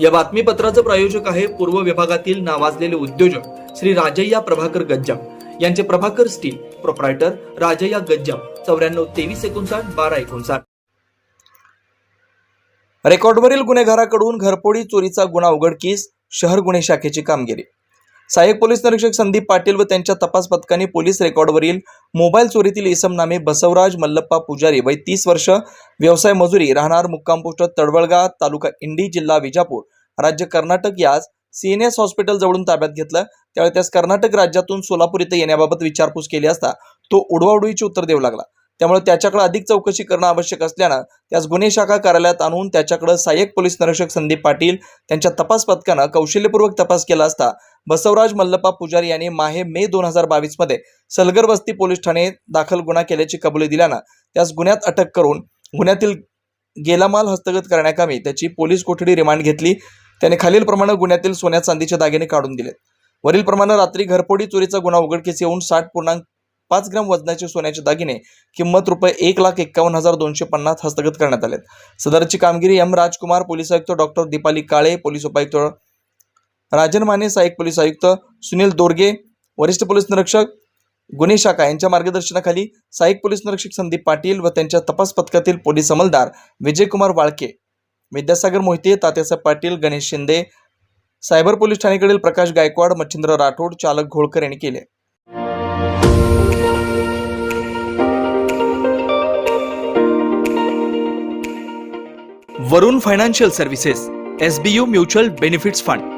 या बातमीपत्राचं प्रायोजक आहे पूर्व विभागातील नावाजलेले उद्योजक श्री राजय्या प्रभाकर गज्जाम. यांचे प्रभाकर स्टील प्रोप्रायटर राजय्या गज्जाम. चौऱ्याण्णव तेवीस एकोणसाठ बारा एकोणसाठ. रेकॉर्डवरील गुन्हेगाराकडून घरपोडी चोरीचा गुन्हा उघडकीस शहर गुन्हे शाखेची कामगिरी. सहाय्यक पोलीस निरीक्षक संदीप पाटील व त्यांच्या तपास पथकाने पोलीस रेकॉर्डवरील मोबाईल चोरीतील इसम नामे बसवराज मल्लप्पा पुजारी वय तीस वर्ष व्यवसाय मजुरी राहणार मुक्काम पोस्ट तडवळगा तालुका इंडी जिल्हा विजापूर राज्य कर्नाटक यास सीएनएस हॉस्पिटल जवळून ताब्यात घेतलं. त्यावेळी त्यास कर्नाटक राज्यातून सोलापूर इथं येण्याबाबत विचारपूस केली असता तो उडवाउडवीची उत्तर देऊ लागला. त्यामुळे त्याच्याकडे अधिक चौकशी करणं आवश्यक असल्यानं त्यास गुन्हे शाखा कार्यालयात आणून त्याच्याकडे सहाय्यक पोलीस निरीक्षक संदीप पाटील त्यांच्या तपास पथकानं कौशल्यपूर्वक तपास केला असता बसवराज मल्लप्पा पुजारी यांनी माहे मे दोन हजार बावीसमध्ये सलगर वस्ती पोलीस ठाणे दाखल गुन्हा केल्याची कबुली दिल्यानं त्यास गुन्ह्यात अटक करून गुन्ह्यातील गेलामाल हस्तगत करण्याकामी त्याची पोलीस कोठडी रिमांड घेतली. त्याने खालीलप्रमाणे गुन्ह्यातील सोन्या चांदीचे दागिने काढून दिले वरीलप्रमाणे रात्री घरफोडी चोरीचा गुन्हा उघडकीस येऊन साठ पूर्णांक पाच ग्राम वजनाचे सोन्याचे दागिने किंमत रुपये एक लाख एक्कावन्न हजार दोनशे पन्नास हस्तगत करण्यात आले सदरची कामगिरी एम राजकुमार पोलीस आयुक्त डॉक्टर दीपाली काळे पोलीस उपायुक्त राजन माने सहाय्यक पोलीस आयुक्त सुनील दोरगे वरिष्ठ पोलीस निरीक्षक गुन्हे शाखा यांच्या मार्गदर्शनाखाली सहाय्यक पोलीस निरीक्षक संदीप पाटील व त्यांच्या तपास पथकातील पोलीस अंमलदार विजयकुमार वाळके विद्यासागर मोहिते तात्यासाहेब पाटील गणेश शिंदे सायबर पोलीस ठाणेकडील प्रकाश गायकवाड मच्छिंद्र राठोड चालक घोळकर यांनी केले. Varun financial services S B U mutual benefits fund.